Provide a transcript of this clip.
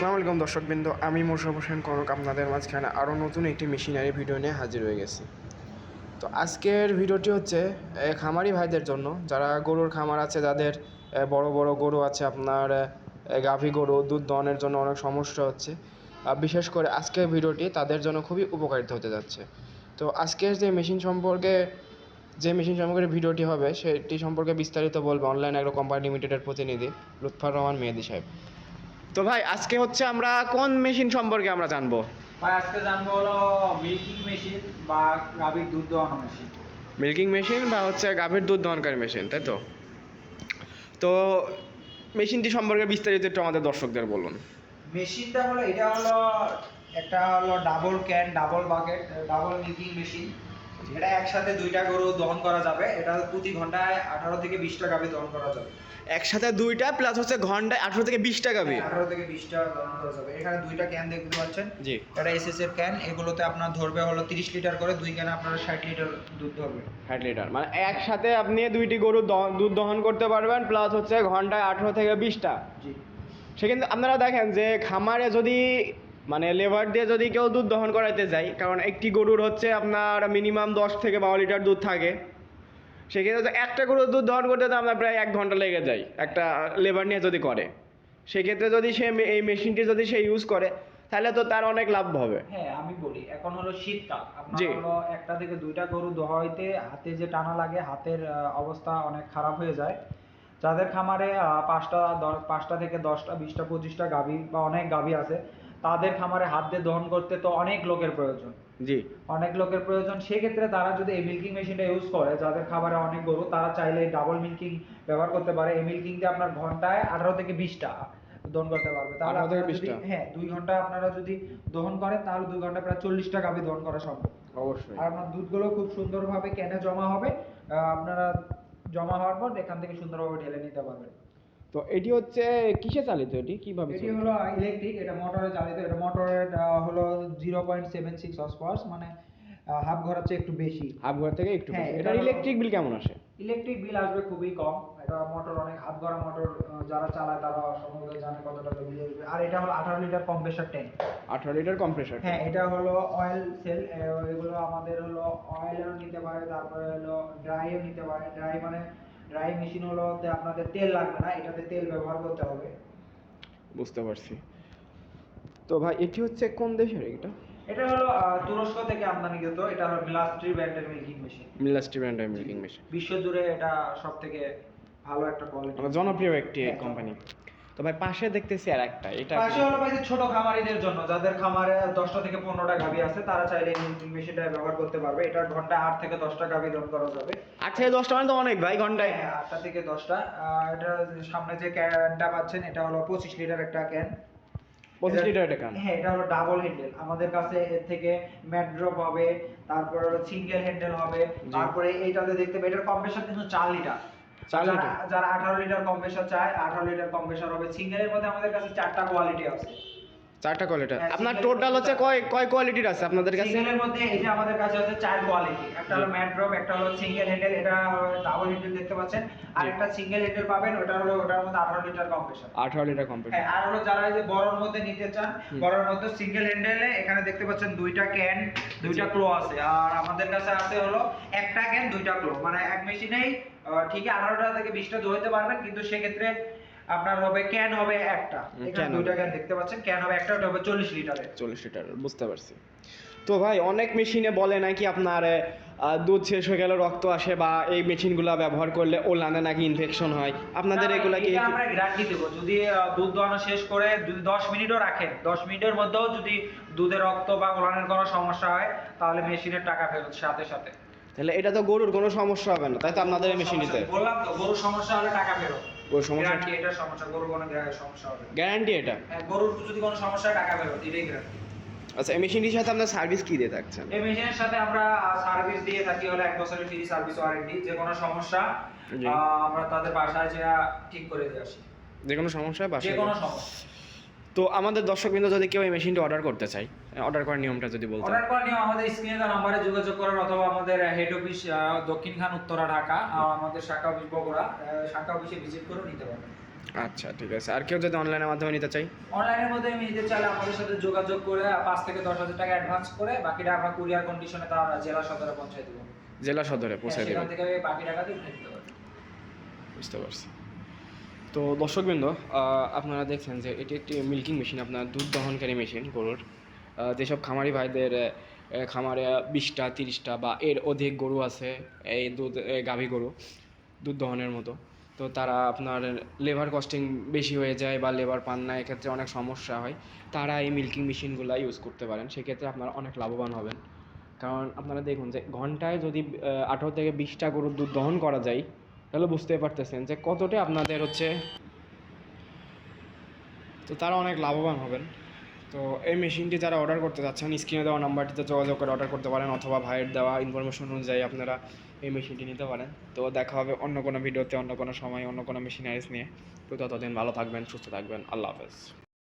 আসসালামু আলাইকুম দর্শকবৃন্দ, আমি মোশারফ হোসেন কনক আপনাদের মাঝখানে আরও নতুন একটি মেশিনারি ভিডিও নিয়ে হাজির হয়ে গেছি। তো আজকের ভিডিওটি হচ্ছে খামারি ভাইদের জন্য। যারা গরুর খামার আছে, যাদের বড় বড় গরু আছে, আপনার গাভী গরু, দুধ দহনের জন্য অনেক সমস্যা হচ্ছে। বিশেষ করে আজকের ভিডিওটি তাদের জন্য খুবই উপকারিত হতে যাচ্ছে। তো আজকের যে মেশিন সম্পর্কে, যে মেশিন সম্পর্কে ভিডিওটি হবে, সেটি সম্পর্কে বিস্তারিত বলবে। অনলাইন অ্যাগ্রো কোম্পানি লিমিটেডের প্রতিনিধি লুৎফার রহমান মেহেদি সাহেব। তো ভাই আজকে হচ্ছে আমরা কোন মেশিন সম্পর্কে আমরা জানব? ভাই আজকে জানব হলো মিল্কিং মেশিন বা গাভীর দুধ দোয়ানো মেশিন মিল্কিং মেশিন বা হচ্ছে গাভীর দুধ দহনকারী মেশিন তাই তো? তো মেশিনটি সম্পর্কে বিস্তারিত একটু আমাদের দর্শকদের বলুন। মেশিনটা হলো এটা হলো একটা হলো double can double bucket double milking machine এটা একসাথে দুইটা গরু দহন করা যাবে এটা প্রতি ঘন্টায় আঠারো থেকে বিশটা গাভী দহন করা যাবে। একসাথে দুইটা প্লাস হচ্ছে ঘন্টায় আঠারো থেকে বিশটা গাভী আঠারো থেকে বিশটা দহন করা যাবে। এখানে দুইটা ক্যান দেখতে পাচ্ছেন। জি। এটা এসএস এর ক্যান এগুলোতে আপনার ধরবে হলো তিরিশ লিটার করে দুই ক্যানে আপনারা ষাট লিটার দুধ ধরবে। ষাট লিটার মানে একসাথে আপনি দুইটি গরু দুধ দহন করতে পারবেন প্লাস হচ্ছে ঘন্টায় আঠারো থেকে বিশটা। জি। সেক্ষেত্রে আপনারা দেখেন যে খামারে যদি মানে লেবার দিয়ে যদি কেউ দুধ দহন করাইতে যায় কারণ একটি গরুর হচ্ছে আপনার মিনিমাম দশ থেকে বারো লিটার দুধ থাকে। সেক্ষেত্রে একটা গরুর দুধ দহন করতে তো আপনার প্রায় এক ঘণ্টা লেগে যায় একটা লেবার নিয়ে যদি করে। সেক্ষেত্রে যদি সে এই মেশিনটি যদি সে ইউজ করে তাহলে তো তার অনেক লাভ হবে। হ্যাঁ আমি বলি এখন হলো শীতকাল। আপনার হলো একটা থেকে দুইটা গরু দোহাইতে হাতে যে টানা লাগে হাতের অবস্থা অনেক খারাপ হয়ে যায়। যাদের খামারে পাঁচটা পাঁচটা থেকে দশটা বিশটা পঁচিশটা গাভী বা অনেক গাভী আছে তাদের খামারে হাত দিয়ে দহন করতে তো অনেক লোকের প্রয়োজন। জি। অনেক লোকের প্রয়োজন। সেক্ষেত্রে তারা যদি এই মিল্কিং মেশিনটা ইউজ করে যাদের খাবারে অনেক গরু তারা চাইলে ডাবল মিল্কিং ব্যবহার করতে পারে। এই মিল্কিং দিয়ে আপনার ঘন্টায় আঠারো থেকে বিশটা দহন করতে পারবে। তাহলে আপনারা যদি হ্যাঁ দুই ঘণ্টা আপনারা যদি দহন করেন তাহলে দুই ঘণ্টা প্রায় চল্লিশটা গাভী দহন করা সম্ভব। অবশ্যই। আর আপনার দুধগুলো খুব সুন্দরভাবে ক্যানে জমা হবে। আহ, আপনারা জমা হওয়ার পর এখান থেকে সুন্দরভাবে ঢেলে নিতে পারবেন। তো এটি হচ্ছে কিসে চালিত এটি? কীভাবে এটি হলো ইলেকট্রিক এটা মোটরে চালিত। এটা মোটরের হলো zero point seven six horse মানে হাফ ঘোরার চেয়ে একটু বেশি। হাফ ঘর থেকে একটু হ্যাঁ, বেশি। এটা ইলেকট্রিক বিল কেমন আসে? ইলেকট্রিক বিল আসবে খুবই কম। এটা মোটর অনেক হাত গড়া মোটর যারা চালায় তারা সম্ভবত জানে কত টাকা বিল আসবে আর এটা হলো আঠারো লিটার কম্প্রেসার ট্যাঙ্ক আঠারো লিটার কম্প্রেসার হ্যাঁ এটা হলো অয়েল সেল এগুলো আমাদের হলো অয়েলও নিতে পারে তারপরে হলো ড্রাইও নিতে পারে। ড্রাই মানে ড্রাই মেশিন হলো তে আপনাদের তেল লাগবে না এটাতে তেল ব্যবহার করতে হবে। বুঝতে পারছি। তো ভাই এটি হচ্ছে কোন দেশের এটা? এটা হলো তুরস্ক থেকে আমদানিকৃত এটা হলো মিলাস্ট্রি ব্র্যান্ডের মিল্কিং মেশিন মিলাস্ট্রি ব্র্যান্ডের মিল্কিং মেশিন বিশ্ব জুড়ে এটা সবথেকে ভালো একটা কোয়ালিটি জনপ্রিয় একটি কোম্পানি তো ভাই পাশে দেখতেছি আর একটা এটা পাশে হলো ভাই ছোট খামারিদের জন্য যাদের খামারে দশটা থেকে পনেরোটা গাভী আছে তারা চাইলে এই মিল্কিং মেশিনটা ব্যবহার করতে পারবে। এটা ঘন্টায় আট থেকে দশটা গাভী দহন করা যাবে। আট থেকে দশটা মানে তো অনেক ভাই ঘন্টায়। হ্যাঁ আটটা থেকে দশটা। এটা সামনে যে ক্যানটা পাচ্ছেন এটা হলো পঁচিশ লিটার একটা ক্যান। পঁচিশ লিটার এটা কান হ্যাঁ এটা হলো ডাবল হ্যান্ডেল আমাদের কাছে এর থেকে ম্যাট ড্রপ হবে তারপর হলো সিঙ্গেল হ্যান্ডেল হবে। তারপরে এইটাতে দেখতে পাবে এটার কম্প্রেসার কিন্তু চার লিটার। যারা- আঠারো লিটার কম্প্রেসার চায় আঠারো লিটার কম্প্রেসার হবে। সিঙ্গেলের মধ্যে আমাদের কাছে চারটা কোয়ালিটি আছে। চারটা কোয়ালিটি হ্যাঁ, আপনার টোটাল হচ্ছে কয় কয় কোয়ালিটির আছে আপনাদের কাছে? সিঙ্গেলের মধ্যে এই যে আমাদের কাছে আছে চার কোয়ালিটি একটা হলো ম্যাট ড্রপ একটা হলো সিঙ্গেল হ্যান্ডেল এটা ডাবল হ্যান্ডেল দেখতে পাচ্ছেন। আর একটা সিঙ্গেল হ্যান্ডেল পাবেন ওটা হলো ওটার মধ্যে আঠারো লিটার কম্প্রেসার আঠারো লিটার কমপ্লিট হ্যাঁ আর হলো যারা এই যে বড়র মধ্যে নিতে চান। বড়র মধ্যে সিঙ্গেল হ্যান্ডেলে এখানে দেখতে পাচ্ছেন দুইটা ক্যান দুইটা ক্লো আছে। আর আমাদের কাছে আছে হলো একটা ক্যান দুইটা ক্লো মানে এক মেশিনেই ঠিকই আঠারোটা থেকে বিশটা ধুইতে পারবেন কিন্তু সেক্ষেত্রে আপনার হবে ক্যান হবে একটা। এখানে দুইটা ক্যান দেখতে পাচ্ছেন ক্যান হবে একটা ওটা হবে চল্লিশ লিটারের। চল্লিশ লিটার বুঝতে পারছি। তো ভাই অনেক মেশিনে বলে নাকি আপনার দুধ শেষ হয়ে গেলে রক্ত আসে বা এই মেশিনগুলো ব্যবহার করলে ওলানে নাকি ইনফেকশন হয়? আপনাদের এগুলা কি আমরা গ্যারান্টি দেবো। যদি দুধ দোয়ানো শেষ করে যদি দশ মিনিটও রাখেন দশ মিনিটের মধ্যেও যদি দুধে রক্ত বা ওলানের কোনো সমস্যা হয় তাহলে মেশিনের টাকা ফেরত সাথে সাথে। তাহলে এটা তো গরুর কোনো সমস্যা হবে না তাই তো আপনাদের এই মেশিনিতে বললাম তো গরুর সমস্যা হলে টাকা ফেরত। ওই সমস্যা এটা সমস্যা গরুর কোনো সমস্যা হবে। গ্যারান্টি এটা? হ্যাঁ, গরুর যদি কোনো সমস্যা টাকা ফেরত এটাই গ্যারান্টি আচ্ছা এই মেশিনটির সাথে আপনার সার্ভিস কি দিয়ে থাকছেন? এই মেশিনের সাথে আমরা সার্ভিস দিয়ে থাকি হলো এক বছরের ফ্রি সার্ভিস ওয়ারেন্টি যে কোনো সমস্যা আমরা তাদের বাসায় যে ঠিক করে দিয়ে আসি। যে কোনো সমস্যা বাসায় যে কোনো সমস্যা। তো আমাদের দর্শকবৃন্দ যদি কেউ এই মেশিনটা অর্ডার করতে চায় অর্ডার করার নিয়মটা যদি বলতেন অর্ডার করার নিয়ম আমাদের স্ক্রিনে দেওয়া নাম্বারে যোগাযোগ করার অথবা আমাদের হেড অফিস দক্ষিণ খান উত্তরা ঢাকা আর আমাদের শাখা অফিস বগুড়া শাখা অফিসে ভিজিট করে নিতে পারবেন। আচ্ছা ঠিক আছে। আর কেউ যদি অনলাইনের মাধ্যমে নিতে চাই অনলাইনের মধ্যে আমি নিতে চাইলে আমাদের সাথে যোগাযোগ করে পাঁচ থেকে দশ হাজার টাকা অ্যাডভান্স করে বাকিটা আমরা কুরিয়ার কন্ডিশনে তার জেলা সদরে পৌঁছে দেবো। জেলা সদরে পৌঁছে হ্যাঁ, দেবেন সেখান থেকে বাকি টাকা দিয়ে বুঝতে পারছি। তো দর্শকবৃন্দ আপনারা দেখছেন যে এটি একটি মিল্কিং মেশিন আপনার দুধ দহনকারী মেশিন গরুর। যেসব খামারি ভাইদের খামারে বিশটা, তিরিশটা বা এর অধিক গরু আছে, এই দুধ গাভী গরু, দুধ দহনের মতো, তো তারা আপনার লেবার কস্টিং বেশি হয়ে যায় বা লেবার পান না, এক্ষেত্রে অনেক সমস্যা হয়। তারা এই মিল্কিং মেশিনগুলো ইউজ করতে পারেন, সেক্ষেত্রে আপনারা অনেক লাভবান হবেন। কারণ আপনারা দেখুন যে ঘন্টায় যদি আঠারো থেকে বিশটা গরুর দুধ দহন করা যায় তাহলে বুঝতে পারতেছেন যে কতটা আপনাদের হচ্ছে, তো তারা অনেক লাভবান হবেন। তো এই মেশিনটি যারা অর্ডার করতে যাচ্ছেন স্ক্রিনে দেওয়া নাম্বারটিতে যোগাযোগ করে অর্ডার করতে পারেন অথবা ভাইয়ের দেওয়া ইনফরমেশন অনুযায়ী আপনারা এই মেশিনটি নিতে পারেন। তো দেখা হবে অন্য কোনো ভিডিওতে অন্য কোনো সময়, অন্য কোনো মেশিনারিজ নিয়ে। তো ততদিন ভালো থাকবেন, সুস্থ থাকবেন। আল্লাহ হাফেজ।